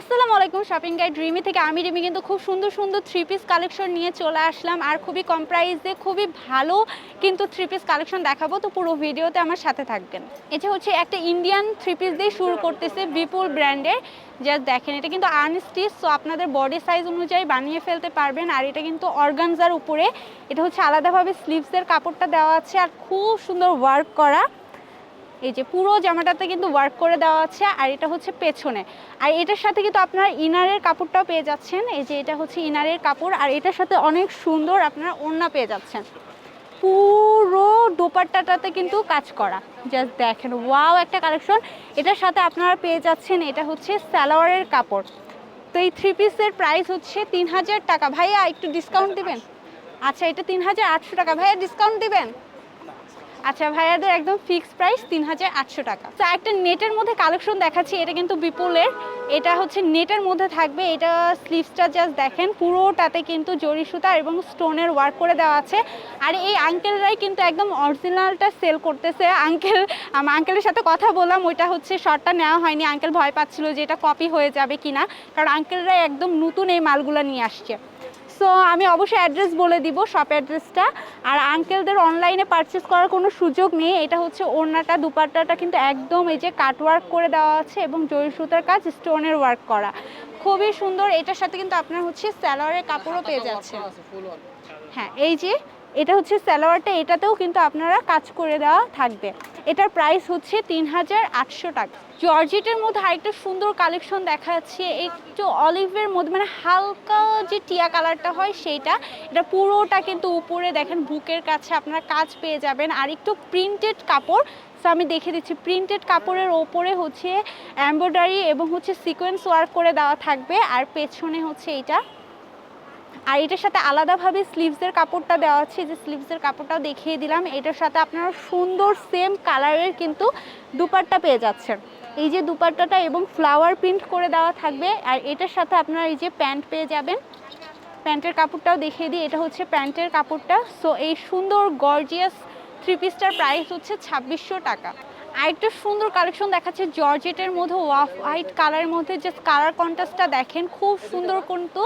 আসসালামু আলাইকুম shopping guide Rimi থেকে আমি রিমি কিন্তু খুব সুন্দর সুন্দর থ্রি পিস কালেকশন নিয়ে চলে আসলাম আর খুবই কম প্রাইসে খুবই ভালো কিন্তু থ্রি পিস কালেকশন দেখাবো। তো পুরো ভিডিওতে আমার সাথে থাকবেন। এটা হচ্ছে একটা ইন্ডিয়ান থ্রি পিস দিয়ে শুরু করতেছে বিপুল ব্র্যান্ডের জাস্ট দেখেন, এটা কিন্তু আনস্টিচ সো আপনাদের বডি সাইজ অনুযায়ী বানিয়ে ফেলতে পারবেন। আর এটা কিন্তু অর্গানজার উপরে। এটা হচ্ছে আলাদাভাবে স্লিভসের কাপড়টা দেওয়া আছে আর খুব সুন্দর ওয়ার্ক করা। এই যে পুরো জামাটাতে কিন্তু ওয়ার্ক করে দেওয়া আছে, আর এটা হচ্ছে পেছনে। আর এটার সাথে কিন্তু আপনারা ইনারের কাপড়টাও পেয়ে যাচ্ছেন। এই যে এটা হচ্ছে ইনারের কাপড়, আর এটার সাথে অনেক সুন্দর আপনারা ওড়না পেয়ে যাচ্ছেন। পুরো দোপাট্টাটাতে কিন্তু কাজ করা। জাস্ট দেখেন ওয়াও একটা কালেকশন এটার সাথে আপনারা পেয়ে যাচ্ছেন, এটা হচ্ছে স্যালোয়ারের কাপড়। তো এই থ্রি পিসের প্রাইস হচ্ছে তিন হাজার টাকা। ভাইয়া, একটু ডিসকাউন্ট দিবেন? আচ্ছা এটা তিন হাজার আটশো টাকা। ভাইয়া ডিসকাউন্ট দিবেন? আচ্ছা ভাইয়াদের একদম ফিক্সড প্রাইস তিন হাজার আটশো টাকা। তো একটা নেটের মধ্যে কালেকশন দেখাচ্ছি, এটা কিন্তু বিপুলের। এটা হচ্ছে নেটের মধ্যে থাকবে, এটা স্লিভসটা জাস্ট দেখেন, পুরোটাতে কিন্তু জরি সুতা এবং স্টোনের ওয়ার্ক করে দেওয়া আছে। আর এই আঙ্কেলরাই কিন্তু একদম অরিজিনালটা সেল করতেছে। আঙ্কেল আমার আঙ্কেলের সাথে কথা বললাম, ওইটা হচ্ছে শর্টটা নেওয়া হয়নি। আঙ্কেল ভয় পাচ্ছিল যে এটা কপি হয়ে যাবে কিনা। কারণ আঙ্কেলরাই একদম নতুন এই মালগুলো নিয়ে আসছে। সো আমি অবশ্যই অ্যাড্রেস বলে দিব শপ অ্যাড্রেসটা আর আঙ্কেলদের অনলাইনে পারচেস করার কোনো সুযোগ নেই। এটা হচ্ছে ওড়নাটা, দুপাট্টাটা কিন্তু একদম এই যে কাটওয়ার্ক করে দেওয়া আছে এবং জরি সুতার কাজ স্টোনের ওয়ার্ক করা। খুবই সুন্দর। এটার সাথে কিন্তু আপনার হচ্ছে স্যালোয়ারের কাপড়ও পেয়ে যাচ্ছে হ্যাঁ এই যে এটা হচ্ছে স্যালোয়ারটা, এটাতেও কিন্তু আপনারা কাজ করে দেওয়া থাকবে। এটার প্রাইস হচ্ছে তিন হাজার আটশো টাকা। জর্জেটের মধ্যে আরেকটা সুন্দর কালেকশন দেখা যাচ্ছে, একটু অলিভের মধ্যে মানে হালকা যে টিয়া কালারটা হয় সেইটা। এটা পুরোটা কিন্তু উপরে দেখেন, বুকের কাছে আপনারা কাজ পেয়ে যাবেন। আর একটু প্রিন্টেড কাপড় সো আমি দেখে দিচ্ছি প্রিন্টেড কাপড়ের ওপরে হচ্ছে এমব্রয়ডারি এবং হচ্ছে সিকোয়েন্স ওয়ার্ক করে দেওয়া থাকবে, আর পেছনে হচ্ছে এইটা। আর এটার সাথে আলাদাভাবে স্লিভসের কাপড়টা দেওয়া আছে, যে স্লিভসের কাপড়টাও দেখিয়ে দিলাম। এটার সাথে আপনারা সুন্দর সেম কালারের কিন্তু দুপাট্টা পেয়ে যাচ্ছেন। এই যে দুপাট্টাটা এবং ফ্লাওয়ার প্রিন্ট করে দেওয়া থাকবে, আর এটার সাথে আপনারা এই যে প্যান্ট পেয়ে যাবেন। প্যান্টের কাপড়টাও দেখিয়ে দিই, এটা হচ্ছে প্যান্টের কাপড়টা। সো এই সুন্দর গর্জিয়াস থ্রি পিসটার প্রাইস হচ্ছে ছাব্বিশশো টাকা। আরেকটা সুন্দর কালেকশন দেখাচ্ছে জর্জেটের মধ্যে, ওয়াফ হোয়াইট কালারের মধ্যে যে কালার কন্ট্রাস্টটা দেখেন, খুব সুন্দর কিন্তু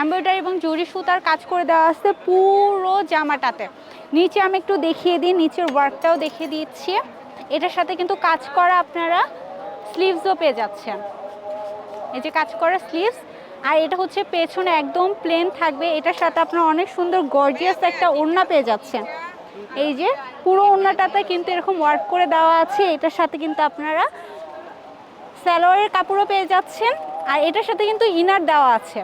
এমব্রয়ডারি এবং জরি সুতার কাজ করে দেওয়া আছে পুরো জামাটাতে। নিচে আমি একটু দেখিয়ে দিই, নিচের ওয়ার্কটাও দেখিয়ে দিচ্ছি। এটার সাথে কিন্তু কাজ করা আপনারা স্লিভসও পেয়ে যাচ্ছেন। এই যে কাজ করা স্লিভস আর এটা হচ্ছে পেছনে একদম প্লেন থাকবে। এটার সাথে আপনারা অনেক সুন্দর গর্জিয়াস একটা ওড়না পেয়ে যাচ্ছেন। এই যে পুরো ওড়নাটাতে কিন্তু এরকম ওয়ার্ক করে দেওয়া আছে, এটার সাথে কিন্তু আপনারা স্যালোয়ারের কাপড়ও পেয়ে যাচ্ছেন, আর এটার সাথে কিন্তু ইনার দেওয়া আছে।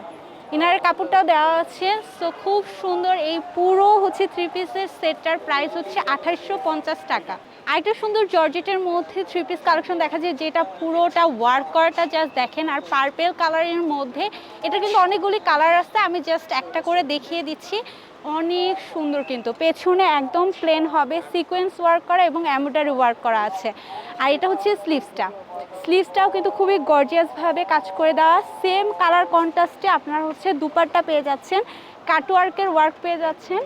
ইনারের কাপড়টাও দেওয়া আছে সো খুব সুন্দর এই পুরো হচ্ছে থ্রি পিসের সেটটার প্রাইস হচ্ছে আঠাশশো পঞ্চাশ টাকা। আরেকটা সুন্দর জর্জেটের মধ্যে থ্রি পিস কালেকশন দেখা যায়, যেটা পুরোটা ওয়ার্ক করাটা জাস্ট দেখেন, আর পার্পেল কালারের মধ্যে, এটা কিন্তু অনেকগুলি কালার আছে, আমি জাস্ট একটা করে দেখিয়ে দিচ্ছি। অনেক সুন্দর কিন্তু। পেছনে একদম প্লেন হবে সিকোয়েন্স ওয়ার্ক করা এবং এমব্রয়ডারি ওয়ার্ক করা আছে। আর এটা হচ্ছে স্লিভসটা স্লিভসটাও কিন্তু খুবই গর্জিয়াসভাবে কাজ করে দেওয়া। সেম কালার কন্ট্রাস্টে আপনারা হচ্ছে দুপাট্টা পেয়ে যাচ্ছেন কাটওয়ার্কের ওয়ার্ক পেয়ে যাচ্ছেন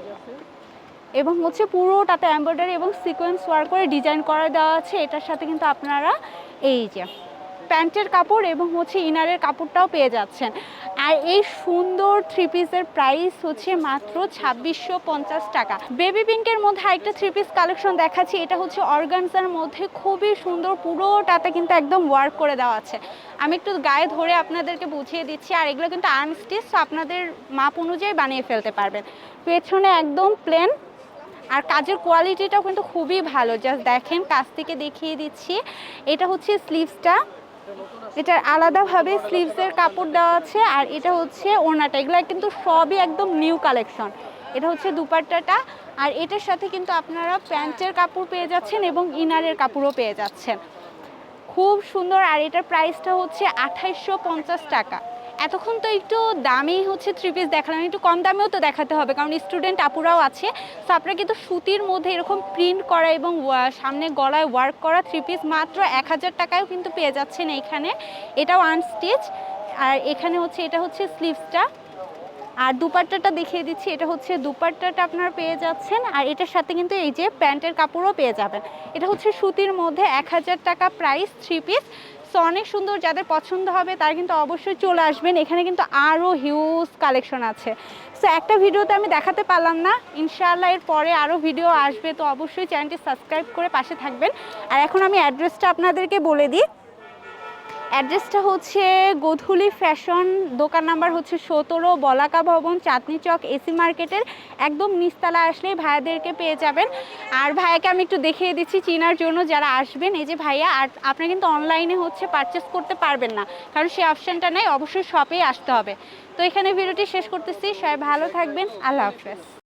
এবং হচ্ছে পুরোটাতে এমব্রয়ডারি এবং সিকোয়েন্স ওয়ার্ক করে ডিজাইন করা দেওয়া আছে। এটার সাথে কিন্তু আপনারা এই যে, প্যান্টের কাপড় এবং হচ্ছে ইনারের কাপড়টাও পেয়ে যাচ্ছেন। আর এই সুন্দর থ্রি পিসের প্রাইস হচ্ছে মাত্র ছাব্বিশশো পঞ্চাশ টাকা। বেবি পিঙ্কের মধ্যে আরেকটা থ্রি পিস কালেকশন দেখাচ্ছি, এটা হচ্ছে অর্গানজার মধ্যে খুবই সুন্দর, পুরোটাতে কিন্তু একদম ওয়ার্ক করে দেওয়া আছে। আমি একটু গায়ে ধরে আপনাদেরকে বুঝিয়ে দিচ্ছি, আর এগুলো কিন্তু আনস্টিচ আপনাদের মাপ অনুযায়ী বানিয়ে ফেলতে পারবেন। পেছনে একদম প্লেন আর কাজের কোয়ালিটিটাও কিন্তু খুবই ভালো। জাস্ট দেখেন, কাছ থেকে দেখিয়ে দিচ্ছি। এটা হচ্ছে স্লিভসটা এটার আলাদাভাবে স্লিভসের কাপড় দেওয়া আছে, আর এটা হচ্ছে ওড়নাটা। এগুলো কিন্তু সবই একদম নিউ কালেকশন এটা হচ্ছে দুপাট্টাটা, আর এটার সাথে কিন্তু আপনারা প্যান্টের কাপড় পেয়ে যাচ্ছেন এবং ইনারের কাপড়ও পেয়ে যাচ্ছেন। খুব সুন্দর, আর এটার প্রাইসটা হচ্ছে আঠাইশশো টাকা। এতক্ষণ তো একটু দামি হচ্ছে থ্রি পিস দেখালাম, একটু কম দামেও তো দেখাতে হবে, কারণ স্টুডেন্ট আপুরাও আছে। তো আপনারা কিন্তু সুতির মধ্যে এরকম প্রিন্ট করা এবং সামনে গলায় ওয়ার্ক করা থ্রি পিস মাত্র এক হাজার টাকায়ও কিন্তু পেয়ে যাচ্ছেন এইখানে এটাও আনস্টিচ আর এখানে হচ্ছে, এটা হচ্ছে স্লিভসটা আর দুপাট্টাটা দেখিয়ে দিচ্ছি, এটা হচ্ছে দুপাট্টাটা আপনারা পেয়ে যাচ্ছেন, আর এটার সাথে কিন্তু এই যে প্যান্টের কাপড়ও পেয়ে যাবেন। এটা হচ্ছে সুতির মধ্যে এক হাজার টাকা প্রাইস থ্রি পিস সো অনেক সুন্দর, যাদের পছন্দ হবে তারা কিন্তু অবশ্যই চলে আসবেন। এখানে কিন্তু আরও হিউজ কালেকশন আছে। সো একটা ভিডিওতে আমি দেখাতে পারলাম না। ইনশাআল্লাহ এর পরে আরও ভিডিও আসবে, তো অবশ্যই চ্যানেলটি সাবস্ক্রাইব করে পাশে থাকবেন। আর এখন আমি অ্যাড্রেসটা আপনাদেরকে বলে দিই। অ্যাড্রেসটা হচ্ছে গোধুলি ফ্যাশন, দোকান নাম্বার হচ্ছে সতেরো, বলাকা ভবন, চাঁদনি চক, এসি মার্কেটের একদম নিচতলা আসলেই ভাইয়াদেরকে পেয়ে যাবেন। আর ভাইয়াকে আমি একটু দেখিয়ে দিচ্ছি চিনার জন্য যারা আসবেন। এই যে ভাইয়া, আর আপনি কিন্তু অনলাইনে হচ্ছে পারচেস করতে পারবেন না, কারণ সেই অপশানটা নেই অবশ্যই শপেই আসতে হবে। তো এখানে ভিডিওটি শেষ করতেছি, সবাই ভালো থাকবেন, আল্লাহ হাফেজ।